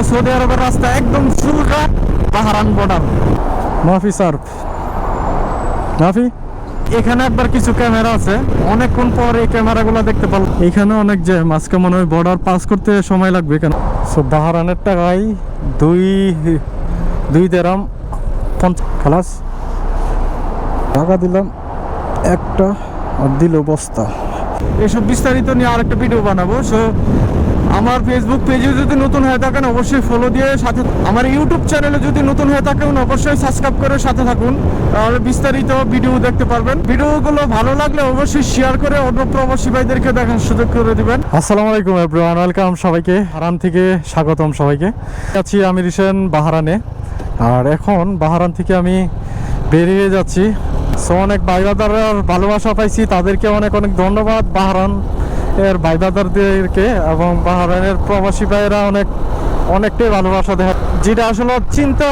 হলো সৌদি আরবের রাস্তা একদম সুলকা বাহারান বর্ডার মাফি সার্ফ মাফি? এখানে একবার কিছু ক্যামেরা আছে অনেকক্ষণ পর এই ক্যামেরাগুলো দেখতে পারলাম। এখানে অনেক যে মাঝকে মনে হয় বর্ডার পাস করতে সময় লাগবে কেন? সো বাহারানের টাকায় দুই দুই দেরাম পঞ্চাশ খালাস। টাকা দিলাম একটা আর দিল বস্তা। এসব বিস্তারিত নিয়ে আরেকটা ভিডিও বানাবো। সো আমার ফেসবুক পেজে যদি নতুন হয়ে থাকেন, অবশ্যই ফলো দিয়ে সাথে আমার ইউটিউব চ্যানেলে যদি নতুন হয়ে থাকেন, অবশ্যই সাবস্ক্রাইব করে সাথে থাকুন। তাহলে বিস্তারিত ভিডিও দেখতে পারবেন। ভিডিওগুলো ভালো লাগলে অবশ্যই শেয়ার করে অন্য প্রবাসী ভাইদেরকে দেখার সুযোগ করে দিবেন। আসসালামু আলাইকুম এভরিওয়ান ওয়েলকাম সবাইকে। হারান থেকে স্বাগতম সবাইকে। আছি আমি রিসেন বাহারানে। আর এখন বাহারান থেকে আমি বেরিয়ে যাচ্ছি। সো অনেক ভাইবাদার ভালোবাসা পাইছি, তাদেরকে অনেক অনেক ধন্যবাদ, বাহারান। এর ভাইবাদারদেরকে এবং বাহারানের প্রবাসী ভাইয়েরা অনেক, অনেকটাই ভালোবাসা দেয়। যেটা আসলে চিন্তা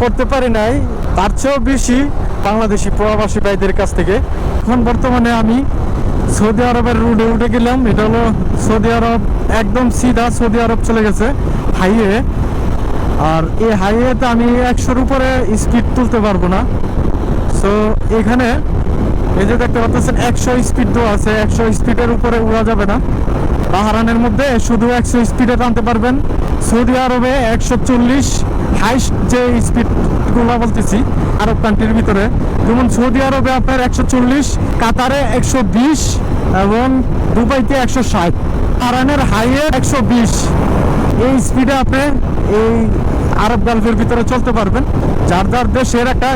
করতে পারি নাই, তার চেয়েও বেশি বাংলাদেশি প্রবাসী ভাইদের কাছ থেকে। এখন বর্তমানে আমি সৌদি আরবের রুটে উঠে গেলাম, এটা হলো সৌদি আরব, একদম সিধা সৌদি আরব চলে গেছে হাইওয়ে আর এই হাইওয়েতে আমি একশোর উপরে স্পিড তুলতে পারব না। সো এখানে এই যে দেখতে পাচ্ছেন, একশো স্পিড দেওয়া আছে, একশো স্পিডের উপরে উড়া যাবে না। বাহারানের মধ্যে শুধু একশো স্পিডে টানতে পারবেন। সৌদি আরবে একশো চল্লিশ হাইস্ট যে স্পিডগুলো বলতেছি, আরব কান্ট্রির ভিতরে। যেমন সৌদি আরবে আপনার একশো চল্লিশ, কাতারে একশো বিশ এবং দুবাইতে একশো ষাট। বাহারানের হাইয়ে একশো বিশ। এই স্পিডে আপনি এই আরব গালফের ভিতরে চলতে পারবেন। যার যার দেশের একটা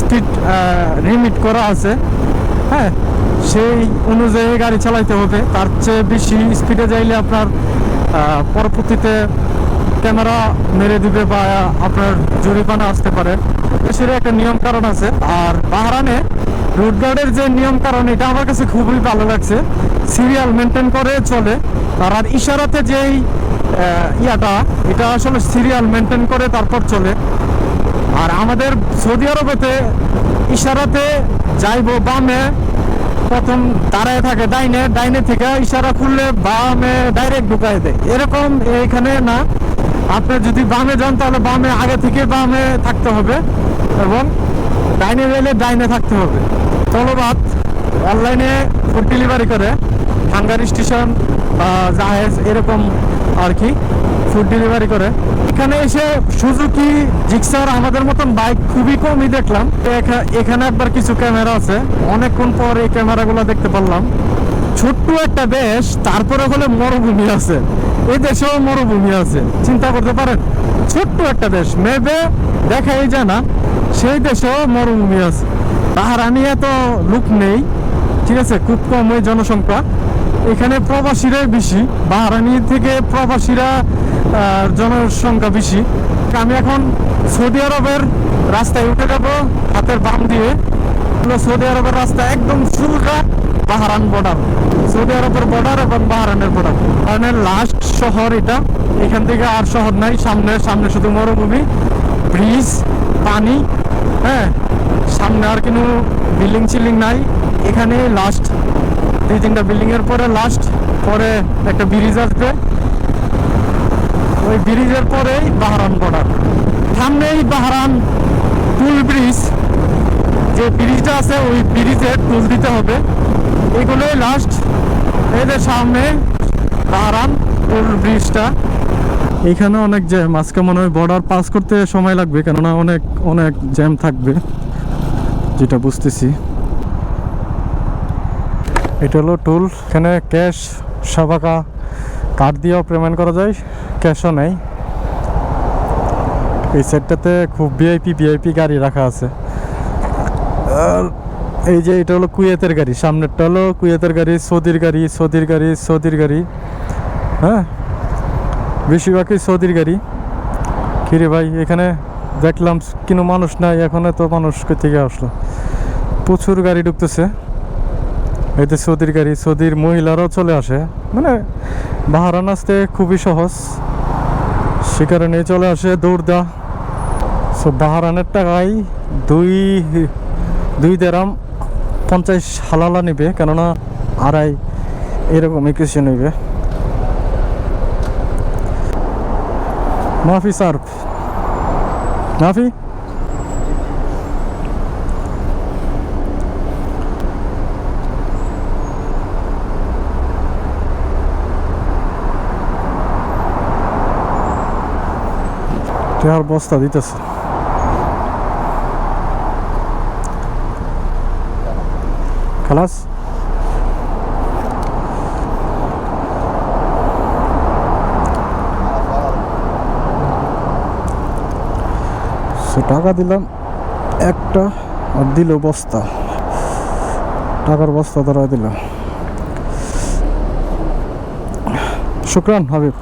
স্পিড লিমিট করা আছে। হ্যাঁ সেই অনুযায়ী গাড়ি চালাইতে হবে। তার চেয়ে বেশি স্পিডে যাইলে আপনার পরবর্তীতে ক্যামেরা মেরে দিবে বা আপনার জরিমানা আসতে পারে। দেশের একটা নিয়ম কারণ আছে। আর বাহারানে রুট গার্ডের যে নিয়ম কারণ, এটা আমার কাছে খুবই ভালো লাগছে। সিরিয়াল মেনটেন করে চলে। আর ইশারাতে যেই ইয়াটা, এটা আসলে সিরিয়াল মেনটেন করে তারপর চলে। আর আমাদের সৌদি আরবেতে ইশারাতে যাইবো বামে, প্রথম দাঁড়ায় থাকে ডাইনে ডাইনে থেকে ইশারা খুললে বামে ডাইরেক্ট ঢুকাই দেয়। এরকম এখানে না, আপনি যদি বামে যান তাহলে বামে আগে থেকে বামে থাকতে হবে এবং ডাইনে গেলে ডাইনে থাকতে হবে। ধন্যবাদ। অনলাইনে ফুড ডেলিভারি করে, হাঙ্গারি স্টেশন বা জাহেজ, এরকম আর কি ফুড ডেলিভারি করে। এখানে এসে সুজুকি জিক্সার আমাদের মতন বাইক খুবই কমই দেখলাম। এখানে একবার কিছু ক্যামেরা আছে। অনেকক্ষণ পর এই ক্যামেরাগুলো দেখতে পারলাম। ছোট্ট একটা দেশ, তারপরে হলে মরুভূমি আছে। এই দেশেও মরুভূমি আছে। চিন্তা করতে পারেন, ছোট্ট একটা দেশ। মেবে দেখাই যায় না। সেই দেশেও মরুভূমি আছে। তাহারানি এত লুক নেই। ঠিক আছে, খুব কম ওই জনসংখ্যা। এখানে প্রবাসীরাই বেশি বাহারানি থেকে প্রবাসীরা জনসংখ্যা বেশি। আমি এখন সৌদি আরবের রাস্তায় উঠে যাব, হাতের বাম দিয়ে। সৌদি আরবের রাস্তা একদম সুলকা বাহারান বর্ডার সৌদি আরবের বর্ডার এবং বাহারানের বর্ডার বাহারানের লাস্ট শহর এটা। এখান থেকে আর শহর নাই, সামনে সামনে শুধু মরুভূমি। ব্রিজ, পানি হ্যাঁ সামনে আর কোনো বিল্ডিং চিল্ডিং নাই। এখানে লাস্ট দুই তিনটা বিল্ডিং এর পরে লাস্ট পরে একটা ব্রিজ আসবে। ওই ব্রিজের পরেই বাহারান বর্ডার সামনেই বাহারান টুল ব্রিজ যে ব্রিজটা আছে, ওই ব্রিজে টুল দিতে হবে। এগুলোই লাস্ট এদের সামনে বাহারান টুল ব্রিজটা এখানে অনেক জ্যাম আজকে মনে হয় বর্ডার পাস করতে সময় লাগবে, কেননা অনেক অনেক জ্যাম থাকবে। যেটা বুঝতেছি। এটা হলো টুল এখানে ক্যাশ সাবাকা কার্ড দিয়েও পেমেন্ট করা যায় ক্যাশও নেই। এই সাইডটাতে খুব ভিআইপি ভিআইপি গাড়ি রাখা আছে। আর এই যে এটা হলো কুয়েতের গাড়ি, সামনেরটা হলো কুয়েতের গাড়ি, সৌদির গাড়ি সৌদির গাড়ি সৌদির গাড়ি হ্যাঁ? বেশিরভাগই সৌদির গাড়ি। কিরে ভাই, এখানে দেখলাম কোনো মানুষ নাই, এখন তো মানুষ থেকে আসলো? প্রচুর গাড়ি ঢুকতেছে। এই তো সৌদির গাড়ি, সৌদির মহিলারাও চলে আসে। মানে বাহারান আসতে খুবই সহজ। সে কারণে চলে আসে দৌড়দা। সো বাহারানের টাকায় দুই দুই দেরাম পঞ্চাশ হালালা নেবে, কেননা আড়াই এরকমই কিছু নেবে। মাফি সার্ফ। মাফি? টেহার বস্তা দিতেছে। খালাস। টাকা দিলাম একটা আর দিল বস্তা। টাকার বস্তা ধরা দিল শুক্রান হাবিব।